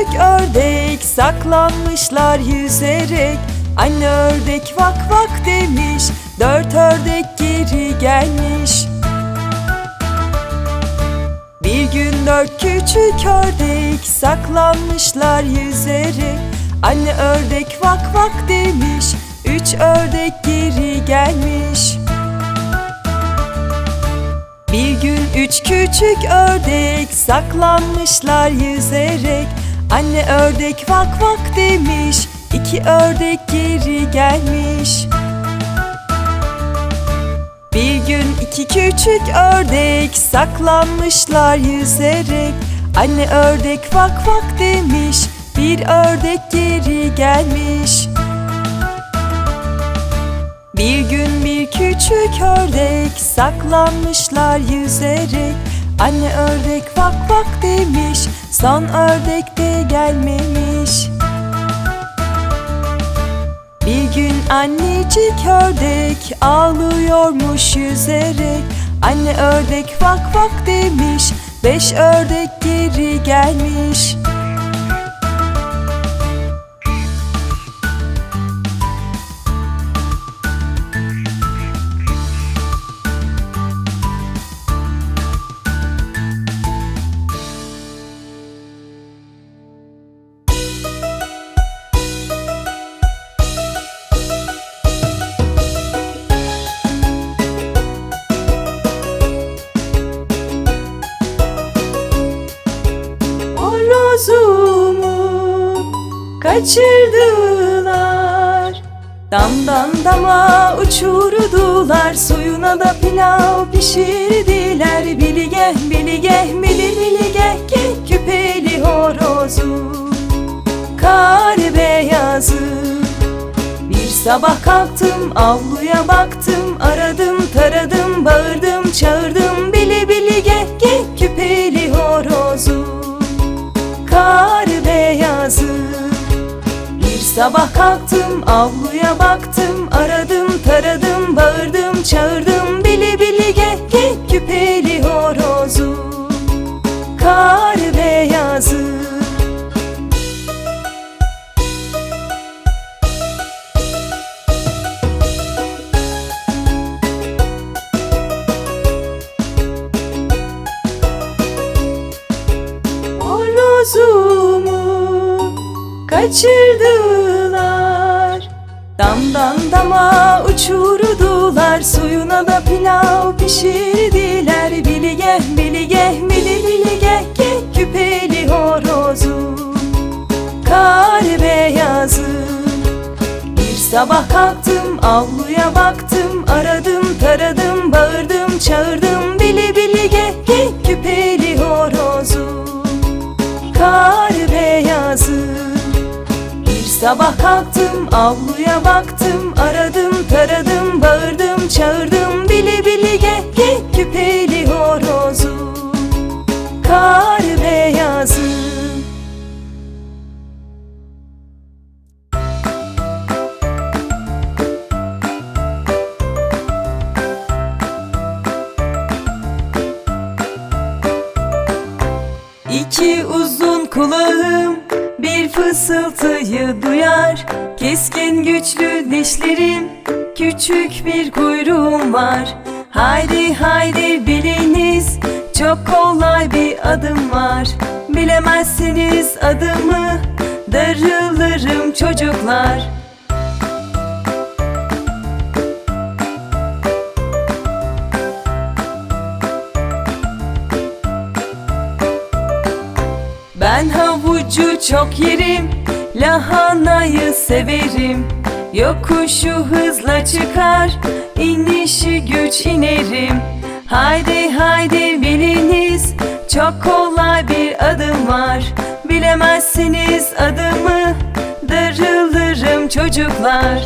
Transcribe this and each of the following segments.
küçük ördek saklanmışlar yüzerek. Anne ördek vak vak demiş Dört ördek geri gelmiş. Bir gün dört küçük ördek saklanmışlar yüzerek. Anne ördek vak vak demiş Üç ördek geri gelmiş. Bir gün üç küçük ördek saklanmışlar yüzerek Anne ördek vak vak demiş iki ördek geri gelmiş. Bir gün iki küçük ördek saklanmışlar yüzerek. Anne ördek vak vak demiş bir ördek geri gelmiş. Bir gün bir küçük ördek saklanmışlar yüzerek. Anne ördek vak vak demiş son ördek de gelmemiş. Bir gün annecik ördek ağlıyormuş yüzerek. Anne ördek vak vak demiş beş ördek geri gelmiş kaçırdılar. Damdan dama uçurdular Suyuna da pilav pişirdiler. Bilige bilige bili bilige geh küpeli horozu. Kar beyazı bir sabah kalktım avluya baktım Aradım taradım bağırdım çağırdım. Bili bili geh geh küpeli horozu. Kar beyazı sabah kalktım avluya baktım Aradım taradım bağırdım çağırdım pişirdiler. Bilige bilige bili bilige geh küpeli horozu. Kar beyazı. Bir sabah kalktım avluya baktım Aradım taradım bağırdım çağırdım. Bili bili geh küpeli horozu. Kar beyazı. Bir sabah kalktım avluya baktım Aradım taradım bağırdım çağırdım. Bili bili fısıltıyı duyar. Keskin güçlü dişlerim küçük bir kuyruğum var. Haydi haydi biliniz çok kolay bir adım var. Bilemezseniz adımı darılırım çocuklar. Ben havucu çok yerim, lahanayı severim. Yokuşu hızla çıkar, inişi güç inerim. Haydi haydi biliniz, çok kolay bir adım var. Bilemezsiniz adımı, darılırım çocuklar.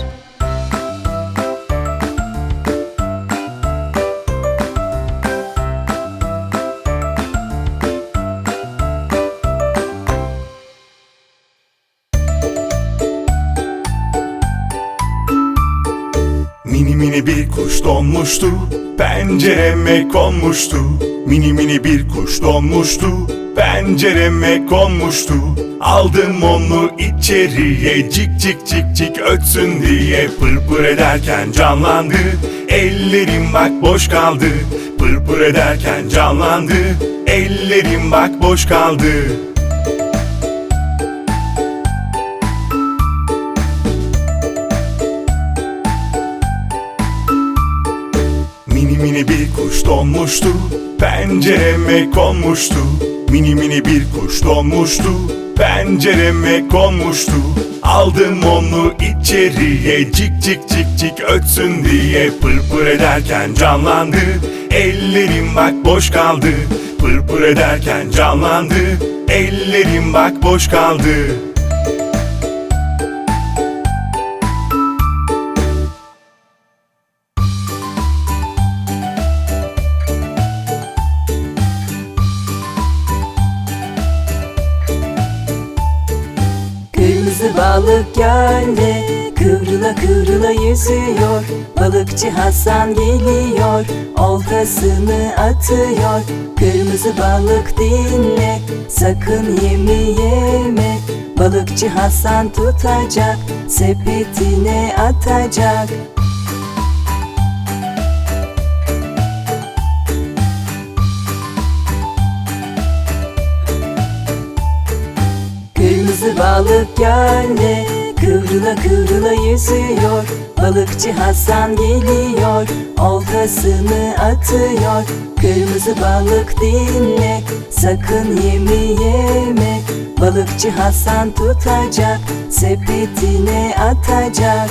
Donmuştu Pencereme konmuştu Mini mini bir kuş donmuştu. Pencereme konmuştu Aldım onu içeriye Cik cik cik cik ötsün diye. Pır pır ederken canlandı. Ellerim bak boş kaldı. Pır pır ederken canlandı. Ellerim bak boş kaldı Mini bir kuş donmuştu. Pencereme konmuştu? Mini mini bir kuş donmuştu. Pencereme konmuştu? Aldım onu içeriye Cik cik cik cik ötsün diye. Pır pır ederken canlandı. Ellerim bak boş kaldı. Pır pır ederken canlandı. Ellerim bak boş kaldı balık gölde Kıvrıla kıvrıla yüzüyor. Balıkçı Hasan geliyor. Oltasını atıyor. Kırmızı balık dinle. Sakın yemi yeme. Balıkçı Hasan tutacak. Sepetine atacak balık gölde Kıvrıla kıvrıla yüzüyor. Balıkçı Hasan geliyor Oltasını atıyor. Kırmızı balık dinle Sakın yemi yeme. Balıkçı Hasan tutacak Sepetine atacak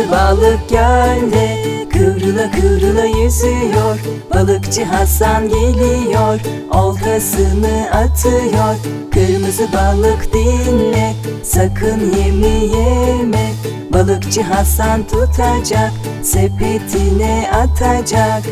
Kırmızı balık gölde Kıvrıla kıvrıla yüzüyor. Balıkçı Hasan geliyor Oltasını atıyor. Kırmızı balık dinle Sakın yemi yeme. Balıkçı Hasan tutacak Sepetine atacak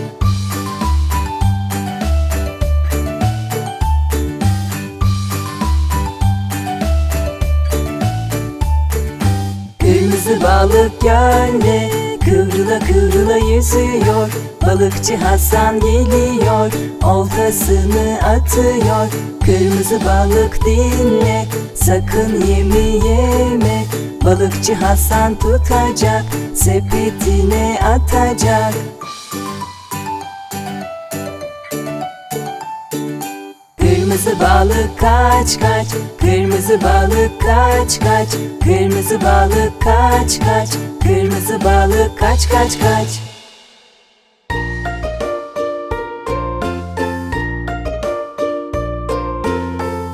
balık gölde Kıvrıla kıvrıla yüzüyor. Balıkçı Hasan geliyor Oltasını atıyor. Kırmızı balık dinle Sakın yemi yeme. Balıkçı Hasan tutacak Sepetine atacak balık kaç kaç Kırmızı balık kaç kaç Kırmızı balık kaç kaç Kırmızı balık kaç kaç kaç.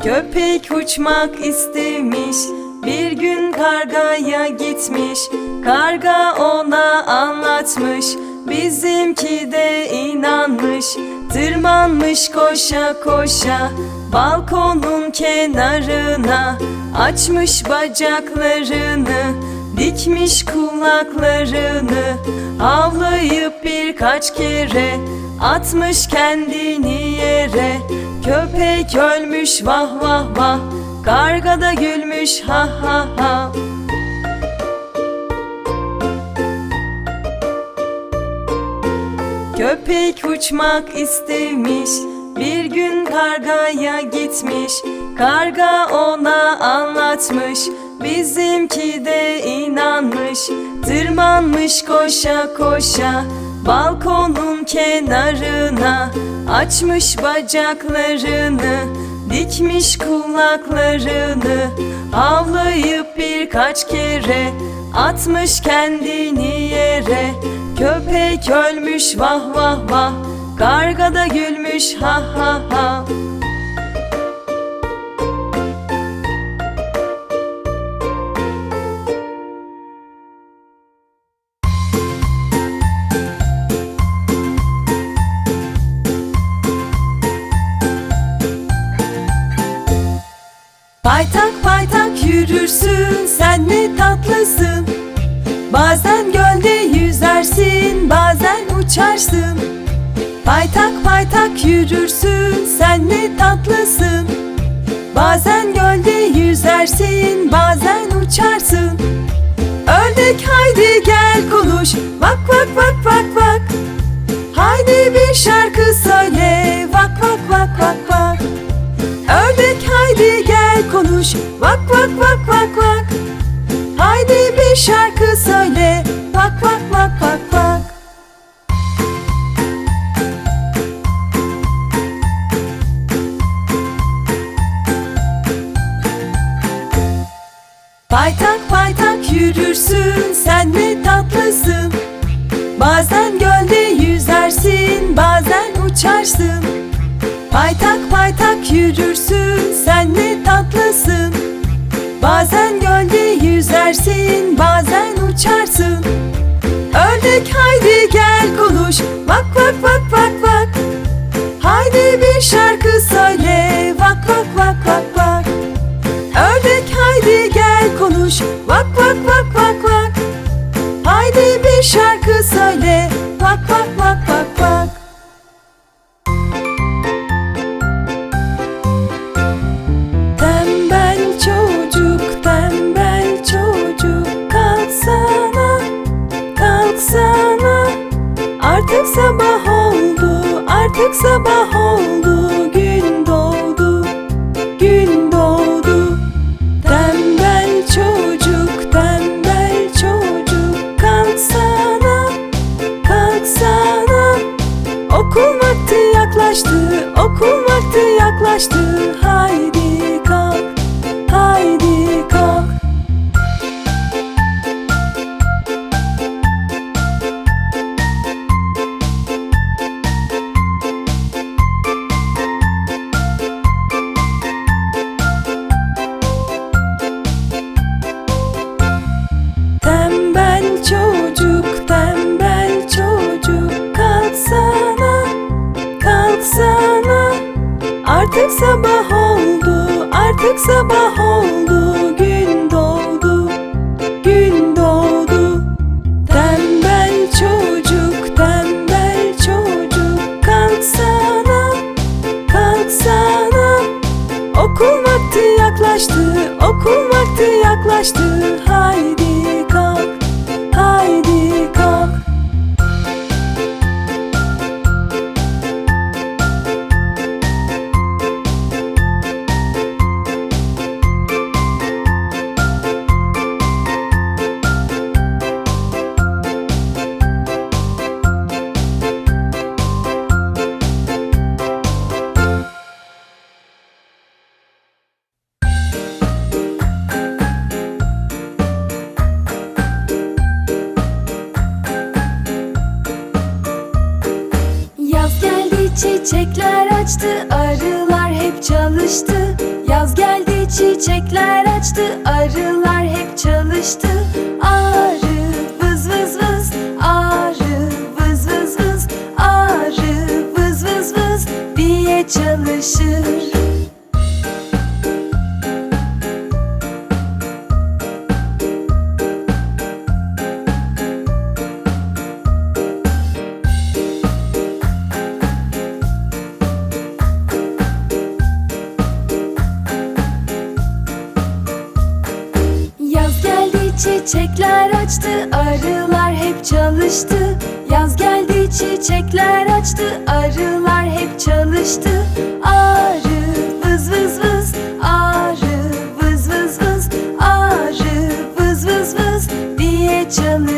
Köpek uçmak istemiş Bir gün kargaya gitmiş. Karga ona anlatmış Bizimki de inanmış Tırmanmış koşa koşa Balkonun kenarına Açmış bacaklarını Dikmiş kulaklarını Havlayıp birkaç kere Atmış kendini yere. Köpek ölmüş vah vah vah Karga da gülmüş ha ha ha Köpek uçmak istemiş Bir gün kargaya gitmiş. Karga ona anlatmış Bizimki de inanmış. Tırmanmış koşa koşa Balkonun kenarına. Açmış bacaklarını Dikmiş kulaklarını. Havlayıp birkaç kere Atmış kendini yere Köpek ölmüş vah vah vah. Karga da gülmüş ha ha ha. Paytak paytak yürürsün Bazen gölde yüzersin bazen uçarsın Paytak paytak yürürsün sen ne tatlısın. Bazen gölde yüzersin bazen uçarsın. Ördek haydi gel konuş. Bak bak bak bak bak Haydi bir şarkı söyle. Bak bak bak bak bak Ördek haydi gel konuş. Bak bak bak bak bak Haydi bir şarkı söyle. Bak bak bak bak bak Paytak paytak yürürsün sen ne tatlısın. Bazen gölde yüzersin bazen uçarsın. Paytak paytak yürürsün sen ne tatlısın. Bazen gölde yüzersin bazen uçarsın. Ördek haydi gel konuş Bak bak bak bak bak Haydi bir şarkı söyle bak bak bak bak Ördek haydi gel konuş. Bak bak bak bak bak Haydi bir şarkı söyle. Bak bak bak bak bak Tembel çocuk, tembel çocuk. Kalksana, kalksana. Artık sabah oldu, artık sabah artık hep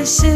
çalışır Küçük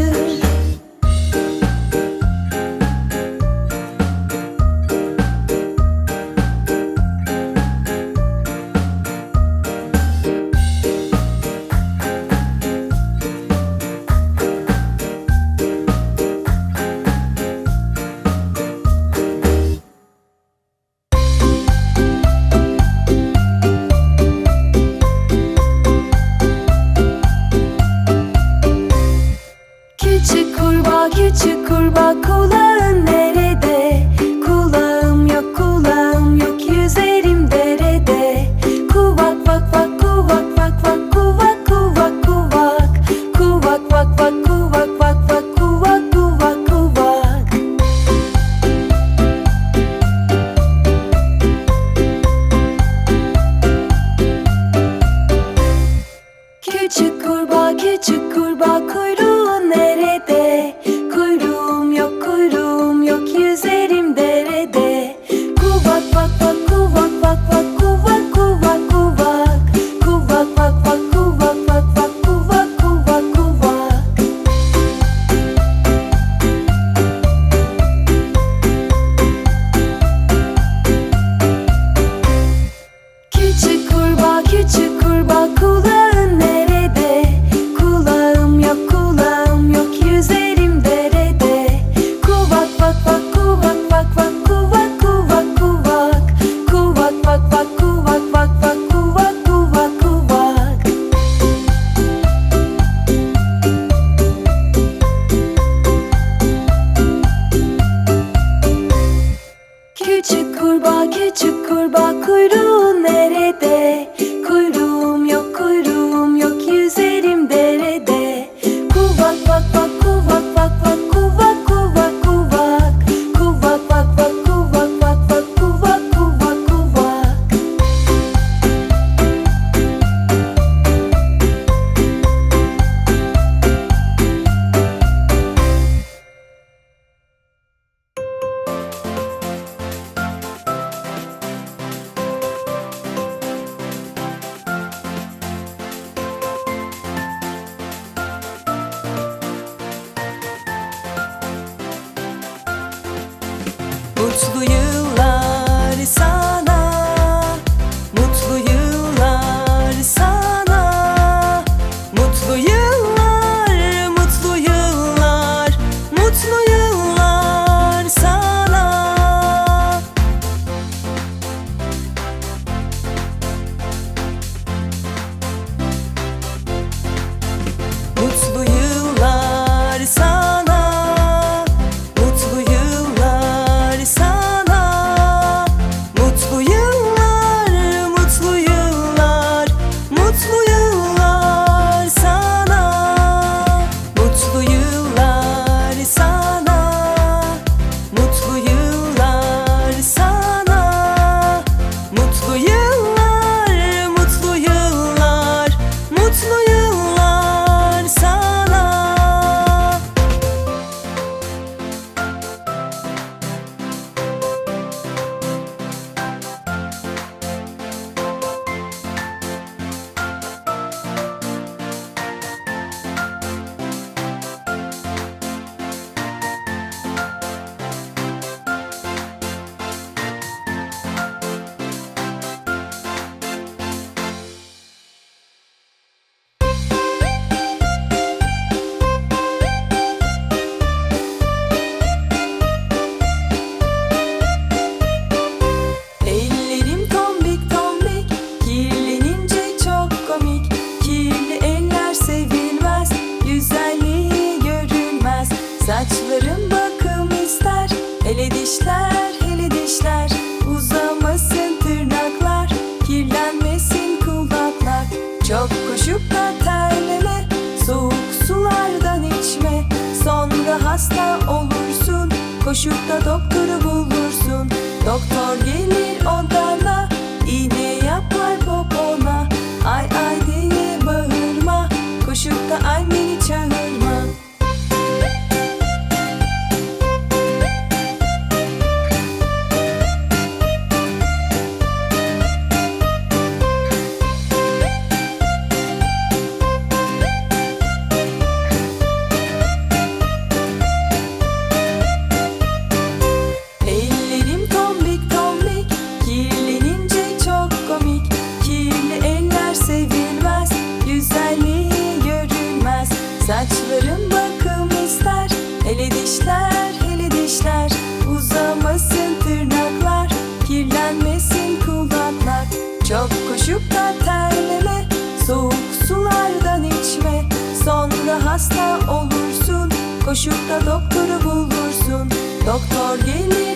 Koşup da doktoru bulursun. Doktor gelir